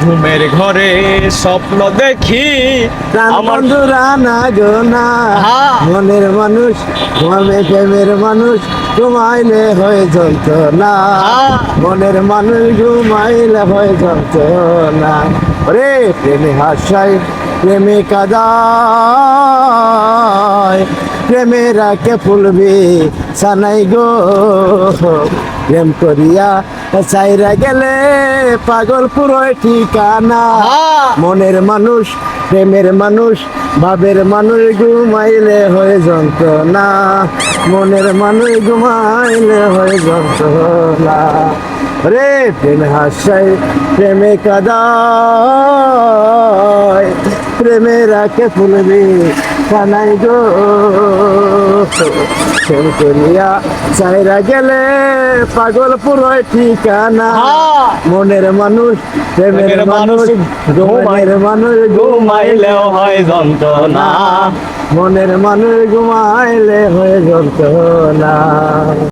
ঘুমের ঘরে স্বপ্ন দেখি আমার না। না। মনের মানুষ মনে প্রেমের মানুষ ঘুমাইলে হয়ে যন্ত্রণা না। মনের মানুষ ঘুমাইলে হয়ে যন্ত্রণা রে প্রেমে হাসাই প্রেমে কাদায় প্রেমে রাখে ফুলবি সানাই গো। প্রেম করিয়া চাইরা গেলে পাগল পুরোয় ঠিকানা। মনের মানুষ, প্রেমের মানুষ, ভাবের মানুষ ঘুমাইলে হয়ে যন্ত্রণা। মনের মানুষ ঘুমাইলে হয়ে যন্ত্রণা। রে প্রেম হাসাই প্রেমে কাদায়, প্রেমে রাখে ফুলবি। কানাই গো। প্রেম করিয়া চাইরা গেলে পাগল পুরোয় ঠিকানা। হ্যাঁ। মনের মানুষ প্রেমের মানুষ মনের মানুষ ঘুমাইলেও হয় যন্ত্রণা। মনের মানুষ ঘুমাইলে হয়ে যন্ত্রণা।